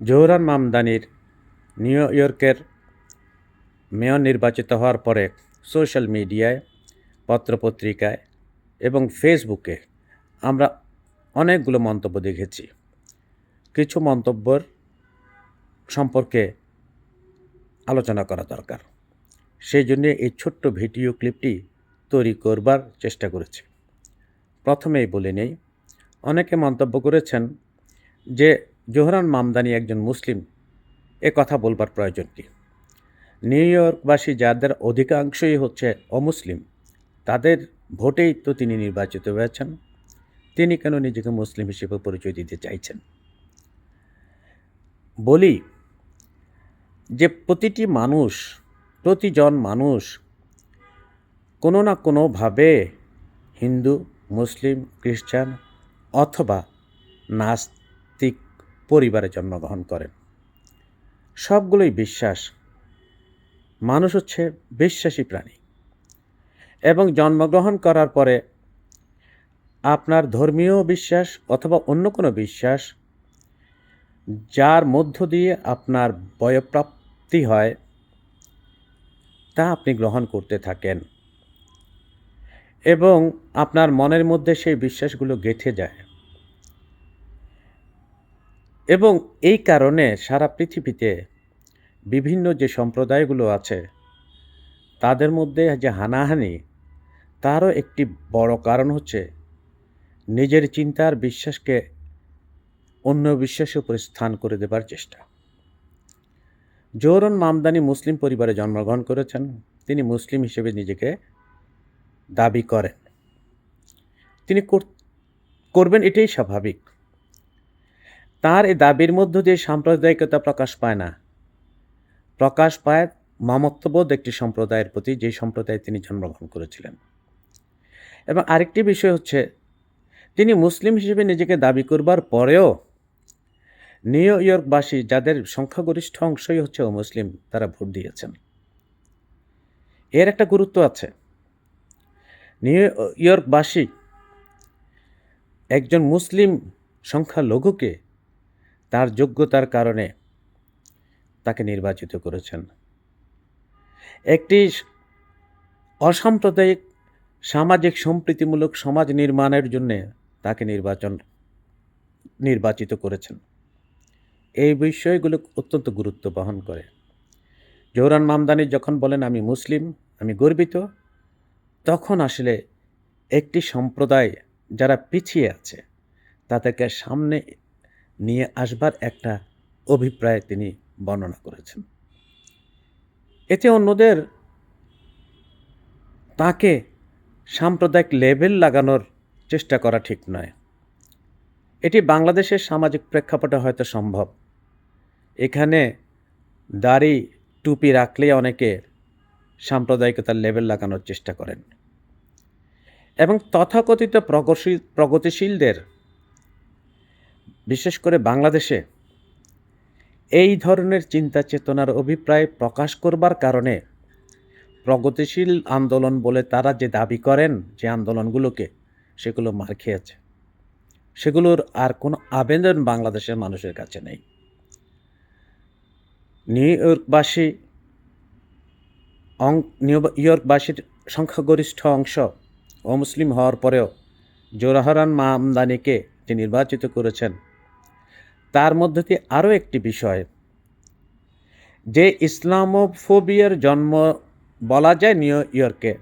Zohran মামদানির New ইয়র্কের mayor নির্বাচিত হওয়ার পরে সোশ্যাল মিডিয়ায়, পত্রপত্রিকায় এবং ফেসবুকে আমরা অনেকগুলো মন্তব্য দেখেছি। কিছু মন্তব্যর সম্পর্কে আলোচনা করা দরকার। সেই জন্য এই ছোট্ট ভিডিও ক্লিপটি তৈরি করবার চেষ্টা করেছি। প্রথমেই বলে নেই, অনেকে মন্তব্য করেছেন যে জোহরান মামদানি একজন মুসলিম, এ কথা বলবার প্রয়োজন কি? নিউ ইয়র্কবাসী যাদের অধিকাংশই হচ্ছে অমুসলিম, তাদের ভোটেই তো তিনি নির্বাচিত হয়েছেন। তিনি কেন নিজেকে মুসলিম হিসেবে পরিচয় দিতে চাইছেন? বলি যে প্রতিটি মানুষ, প্রতিজন মানুষ কোনো না কোনোভাবে হিন্দু, মুসলিম, খ্রিস্টান অথবা নাস্তিক পরিবারে জন্মগ্রহণ করেন। সবগুলোই বিশ্বাস। মানুষ হচ্ছে বিশ্বাসী প্রাণী। এবং জন্মগ্রহণ করার পরে আপনার ধর্মীয় বিশ্বাস অথবা অন্য কোনো বিশ্বাস, যার মধ্য দিয়ে আপনার বয়প্রাপ্তি হয়, তা আপনি গ্রহণ করতে থাকেন। এবং আপনার মনের মধ্যে সেই বিশ্বাসগুলো গেঁথে যায়। এবং এই কারণে সারা পৃথিবীতে বিভিন্ন যে সম্প্রদায়গুলো আছে, তাদের মধ্যে যে হানাহানি, তারও একটি বড় কারণ হচ্ছে নিজের চিন্তার বিশ্বাসকে অন্য বিশ্বাসের উপরে স্থান করে দেবার চেষ্টা। জোহরন মামদানি মুসলিম পরিবারে জন্মগ্রহণ করেছেন। তিনি মুসলিম হিসেবে নিজেকে দাবি করেন। তিনি করবেন এটাই স্বাভাবিক। তার এই দাবির মধ্য দিয়ে সাম্প্রদায়িকতা প্রকাশ পায় না। প্রকাশ পায় মামত্ববোধ একটি সম্প্রদায়ের প্রতি যে সম্প্রদায়ে তিনি জন্মগ্রহণ করেছিলেন। এবং আরেকটি বিষয় হচ্ছে, তিনি মুসলিম হিসেবে নিজেকে দাবি করবার পরেও নিউ ইয়র্কবাসী যাদের সংখ্যাগরিষ্ঠ অংশই হচ্ছে ও মুসলিম তারা ভোট দিয়েছেন। এর একটা গুরুত্ব আছে। নিউ ইয়র্কবাসী একজন মুসলিম সংখ্যালঘুকে তার যোগ্যতার কারণে তাকে নির্বাচিত করেছেন। একটি অসাম্প্রদায়িক, সামাজিক সম্প্রীতিমূলক সমাজ নির্মাণের জন্যে তাকে নির্বাচন, নির্বাচিত করেছেন। এই বিষয়গুলো অত্যন্ত গুরুত্ব বহন করে। জোহরান মামদানি যখন বলেন, আমি মুসলিম, আমি গর্বিত, তখন আসলে একটি সম্প্রদায় যারা পিছিয়ে আছে, তাদেরকে সামনে নিয়ে আসবার একটা অভিপ্রায় তিনি বর্ণনা করেছেন। এতে অন্যদের তাকে সাম্প্রদায়িক লেভেল লাগানোর চেষ্টা করা ঠিক নয়। এটি বাংলাদেশের সামাজিক প্রেক্ষাপটে হয়তো সম্ভব। এখানে দাড়ি টুপি রাখলে অনেকে সাম্প্রদায়িকতার লেভেল লাগানোর চেষ্টা করেন। এবং তথাকথিত প্রগতিশীল প্রগতিশীলদের বিশেষ করে বাংলাদেশে এই ধরনের চিন্তা চেতনার অভিপ্রায় প্রকাশ করবার কারণে প্রগতিশীল আন্দোলন বলে তারা যে দাবি করেন, যে আন্দোলনগুলোকে, সেগুলো মার খেয়েছে। সেগুলোর আর কোনো আবেদন বাংলাদেশের মানুষের কাছে নেই। নিউ ইয়র্কবাসী অং, নিউ ইয়র্কবাসীর সংখ্যাগরিষ্ঠ অংশ অমুসলিম হওয়ার পরেও জোরাহরান মামদানিকে যে নির্বাচিত করেছেন তার মধ্যে আরও একটি বিষয়? যে ইসলামোফোবিয়ার জন্ম বলা যায় নিউ ইয়র্কে,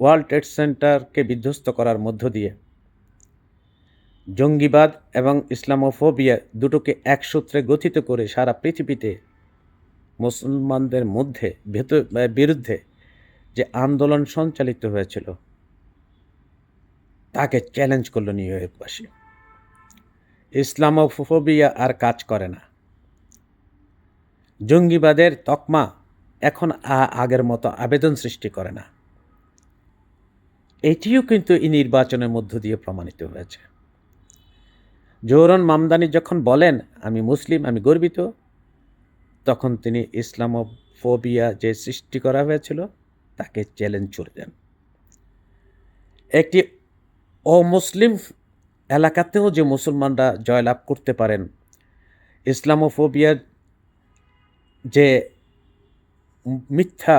ওয়ার্ল্ড ট্রেড সেন্টারকে বিধ্বস্ত করার মধ্য দিয়ে। জঙ্গিবাদ এবং ইসলামোফোবিয়া দুটোকে এক সূত্রে গঠিত করে সারা পৃথিবীতে মুসলমানদের মধ্যে ভেতর বিরুদ্ধে যে আন্দোলন সঞ্চালিত হয়েছিল, তাকে চ্যালেঞ্জ করল নিউ ইয়র্কবাসী। ইসলামোফোবিয়া আর কাজ করে না। জঙ্গিবাদের তকমা এখন আগের মতো আবেদন সৃষ্টি করে না। এটিও কিন্তু এই নির্বাচনের মধ্য দিয়ে প্রমাণিত হয়েছে। জোহরন মামদানি যখন বলেন, আমি মুসলিম, আমি গর্বিত, তখন তিনি ইসলামোফোবিয়া যে সৃষ্টি করা হয়েছিল, তাকে চ্যালেঞ্জ করে দেন। একটি অমুসলিম এলাকাতেও যে মুসলমানরা জয়লাভ করতে পারেন ইসলামোফোবিয়ার যে মিথ্যা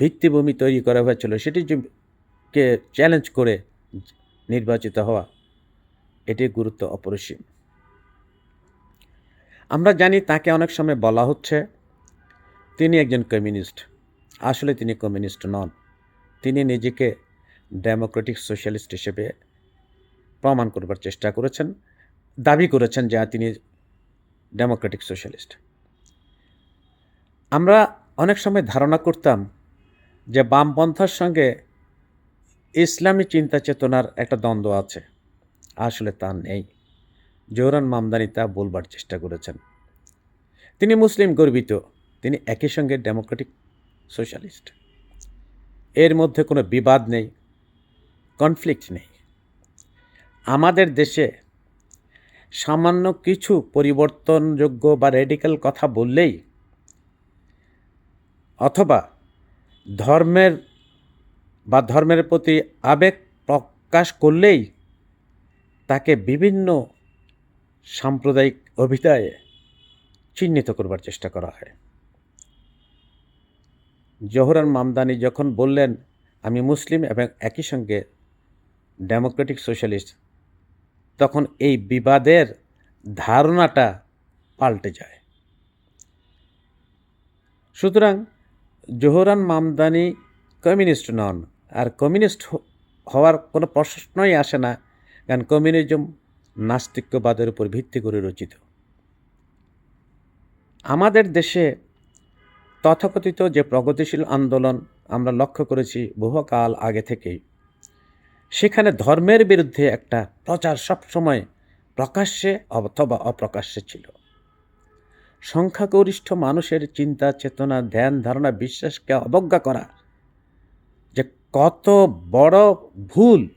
ভিত্তিভূমি তৈরি করা হয়েছিল, সেটি কে চ্যালেঞ্জ করে নির্বাচিত হওয়া এটির গুরুত্ব অপরিসীম। আমরা জানি তাকে অনেক সময় বলা হচ্ছে, তিনি একজন কমিউনিস্ট আসলে তিনি কমিউনিস্ট নন। তিনি নিজেকে ডেমোক্রেটিক সোশ্যালিস্ট হিসেবে প্রমাণ করবার চেষ্টা করেছেন, দাবি করেছেন যে তিনি ডেমোক্রেটিক সোশ্যালিস্ট। আমরা অনেক সময় ধারণা করতাম যে বামপন্থার সঙ্গে ইসলামী চিন্তা চেতনার একটা দ্বন্দ্ব আছে। আসলে তা নেই। জোহরান মামদানি তা বলবার চেষ্টা করেছেন। তিনি মুসলিম গর্বিত, তিনি একই সঙ্গে ডেমোক্রেটিক সোশ্যালিস্ট। এর মধ্যে কোনো বিবাদ নেই, কনফ্লিক্ট নেই। আমাদের দেশে সামান্য কিছু পরিবর্তনযোগ্য বা রেডিক্যাল কথা বললেই অথবা ধর্মের বা ধর্মের প্রতি আবেগ প্রকাশ করলেই তাকে বিভিন্ন সাম্প্রদায়িক অভিধায়ে চিহ্নিত করবার চেষ্টা করা হয়। জোহরান মামদানি যখন বললেন, আমি মুসলিম এবং একই সঙ্গে ডেমোক্রেটিক সোশ্যালিস্ট তখন এই বিবাদের ধারণাটা পাল্টে যায়। সুতরাং জোহরান মামদানি কমিউনিস্ট নন আর কমিউনিস্ট হওয়ার কোনো প্রশ্নই আসে না, কারণ কমিউনিজম নাস্তিক্যবাদের উপর ভিত্তি করে রচিত। আমাদের দেশে তথাকথিত যে প্রগতিশীল আন্দোলন আমরা লক্ষ্য করেছি বহুকাল আগে থেকেই সেখানে ধর্মের বিরুদ্ধে একটা প্রচার সবসময় প্রকাশ্যে অথবা অপ্রকাশ্যে ছিল। সংখ্যাগরিষ্ঠ মানুষের চিন্তা, চেতনা, ধ্যান, ধারণা, বিশ্বাসকে অবজ্ঞা করা যে কত বড় ভুল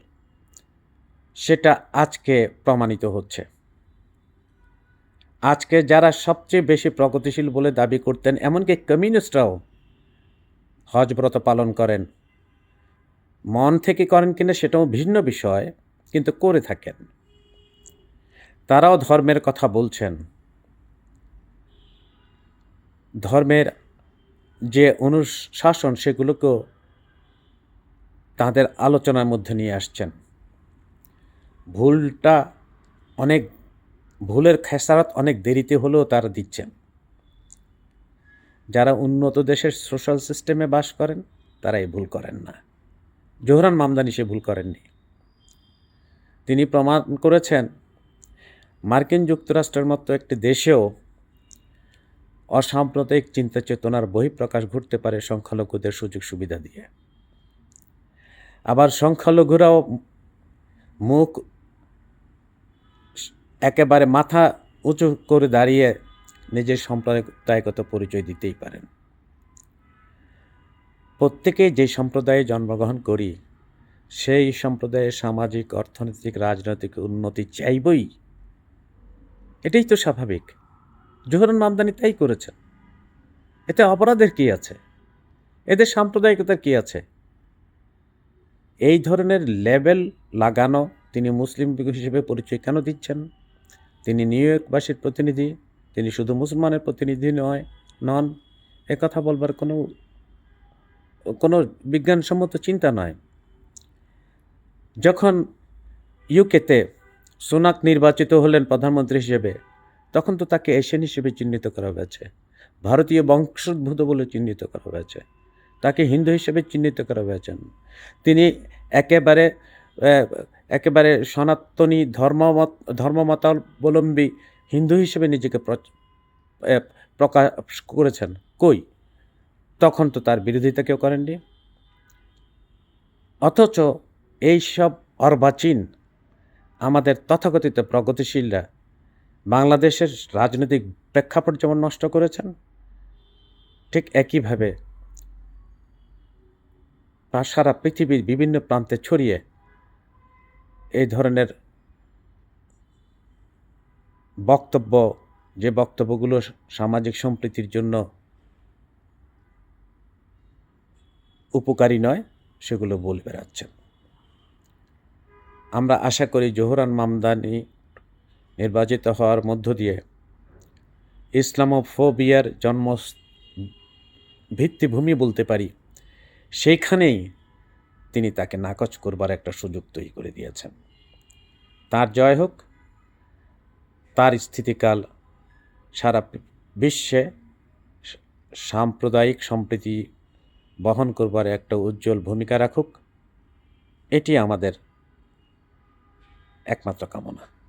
সেটা আজকে প্রমাণিত হচ্ছে। আজকে যারা সবচেয়ে বেশি প্রগতিশীল বলে দাবি করতেন, এমনকি কমিউনিস্টরাও হজব্রত পালন করেন মন থেকে করেন কিনা সেটাও ভিন্ন বিষয়, কিন্তু করে থাকেন। তারাও ধর্মের কথা বলছেন। ধর্মের যে অনুশাসন সেগুলোকেও তাদের আলোচনার মধ্যে নিয়ে আসছেন। ভুলটা অনেক, ভুলের খেসারত অনেক দেরিতে হলেও তারা দিচ্ছেন। যারা উন্নত দেশের সোশ্যাল সিস্টেমে বাস করেন, তারা এই ভুল করেন না। জোহরান মামদানি সে ভুল করেননি। তিনি প্রমাণ করেছেন, মার্কিন যুক্তরাষ্ট্রের মতো একটি দেশেও অসাম্প্রদায়িক চিন্তা চেতনার বহিঃপ্রকাশ ঘটতে পারে সংখ্যালঘুদের সুযোগ সুবিধা দিয়ে। আবার সংখ্যালঘুরাও মুখ একেবারে মাথা উঁচু করে দাঁড়িয়ে নিজের সাম্প্রদায়িকত পরিচয় দিতেই পারেন। প্রত্যেকেই যে সম্প্রদায়ে জন্মগ্রহণ করি, সেই সম্প্রদায়ের সামাজিক, অর্থনৈতিক, রাজনৈতিক উন্নতি চাইবই। এটাই তো স্বাভাবিক। জোহরান মামদানি তাই করেছেন। এতে অপরাধের কি আছে? এদের সাম্প্রদায়িকতার কি আছে? এই ধরনের লেবেল লাগানো তিনি মুসলিম হিসেবে পরিচয় কেন দিচ্ছেন? তিনি নিউ ইয়র্কবাসীর প্রতিনিধি, তিনি শুধু মুসলমানের প্রতিনিধি নয়, নন কথা বলবার কোনো কোনো বিজ্ঞানসম্মত চিন্তা নয়। যখন ইউকেতে সোনাক নির্বাচিত হলেন প্রধানমন্ত্রী হিসেবে, তখন তো তাকে এশিয়ান হিসেবে চিহ্নিত করা হয়েছে, ভারতীয় বংশোদ্ভূত বলে চিহ্নিত করা হয়েছে, তাকে হিন্দু হিসেবে চিহ্নিত করা হয়েছেন তিনি একেবারে একেবারে সনাতনী ধর্মমত, ধর্মমতাবলম্বী হিন্দু হিসেবে নিজেকে প্রকাশ করেছেন। কই? তখন তো তার বিরোধিতা কেউ করেননি। অথচ এইসব অর্বাচীন, আমাদের তথাকথিত প্রগতিশীলরা বাংলাদেশের রাজনৈতিক প্রেক্ষাপট যেমন নষ্ট করেছেন, ঠিক একইভাবে সারা পৃথিবীর বিভিন্ন প্রান্তে ছড়িয়ে এই ধরনের বক্তব্য, যে বক্তব্যগুলো সামাজিক সম্প্রীতির জন্য উপকারী নয়, সেগুলো বলে বেড়াচ্ছেন আমরা আশা করি জোহরান মামদানি নির্বাচিত হওয়ার মধ্য দিয়ে ইসলামোফোবিয়ার জন্ম ভিত্তিভূমি বলতে পারি, সেইখানেই তিনি তাকে নাকচ করবার একটা সুযোগ তৈরি করে দিয়েছেন। তার জয় হোক, তার স্থিতিকাল সারা বিশ্বে সাম্প্রদায়িক সম্প্রীতি বহন করবার একটা উজ্জ্বল ভূমিকা রাখুক এটি আমাদের একমাত্র কামনা।